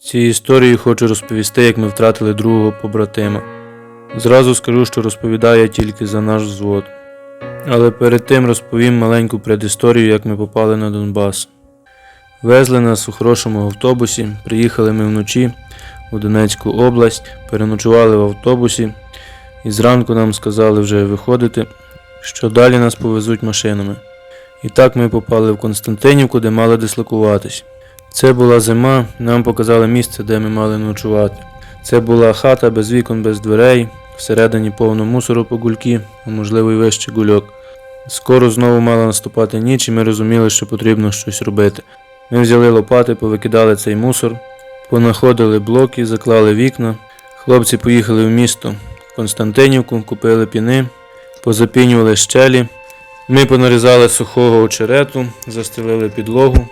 Цій історії хочу розповісти, як ми втратили другого побратима. Зразу скажу, що розповідаю я тільки за наш взвод. Але перед тим розповім маленьку предісторію, як ми попали на Донбас. Везли нас у хорошому автобусі, приїхали ми вночі у Донецьку область, переночували в автобусі, і зранку нам сказали вже виходити, що далі нас повезуть машинами. І так ми попали в Константинівку, де мали дислокуватись. Це була зима, нам показали місце, де ми мали ночувати. Це була хата без вікон, без дверей, всередині повно мусору по гульки, а можливо й вище гульок. Скоро знову мала наступати ніч, і ми розуміли, що потрібно щось робити. Ми взяли лопати, повикидали цей мусор, понаходили блоки, заклали вікна. Хлопці поїхали в місто Константинівку, купили піни, позапінювали щелі. Ми понарізали сухого очерету, застелили підлогу,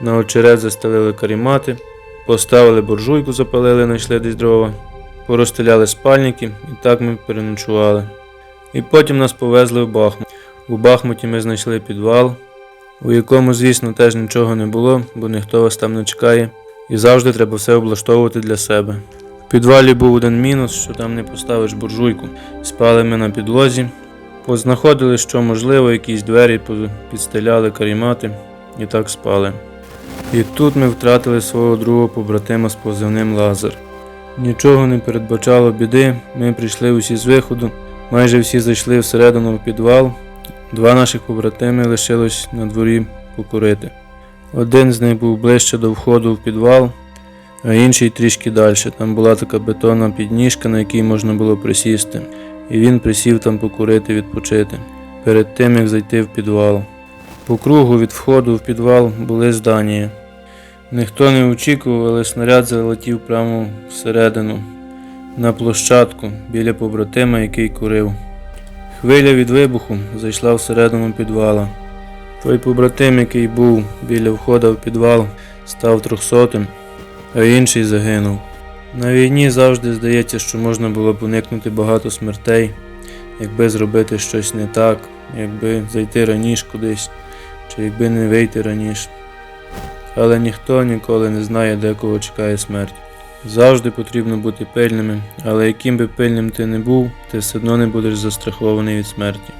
на очерет застелили карімати, поставили буржуйку, запалили, знайшли десь дрова, порозстеляли спальники і так ми переночували. І потім нас повезли в Бахмут. У Бахмуті ми знайшли підвал, у якому, звісно, теж нічого не було, бо ніхто вас там не чекає, і завжди треба все облаштовувати для себе. В підвалі був один мінус, що там не поставиш буржуйку. Спали ми на підлозі, познаходили, що можливо, якісь двері підстеляли карімати і так спали. І тут ми втратили свого другого побратима з позивним Лазар. Нічого не передбачало біди, ми прийшли усі з виходу, майже всі зайшли всередину в підвал. Два наших побратими лишилось на дворі покурити. Один з них був ближче до входу в підвал, а інший трішки далі. Там була така бетонна підніжка, на якій можна було присісти, і він присів там покурити, відпочити, перед тим як зайти в підвал. По кругу від входу в підвал були здання. Ніхто не очікував, але снаряд залетів прямо всередину, на площадку біля побратима, який курив. Хвиля від вибуху зайшла всередину підвала. Той побратим, який був біля входу в підвал, став трьохсотим, а інший загинув. На війні завжди здається, що можна було б уникнути багато смертей, якби зробити щось не так, якби зайти раніше кудись, чи якби не вийти раніше. Але ніхто ніколи не знає, де кого чекає смерть. Завжди потрібно бути пильними, але яким би пильним ти не був, ти все одно не будеш застрахований від смерті.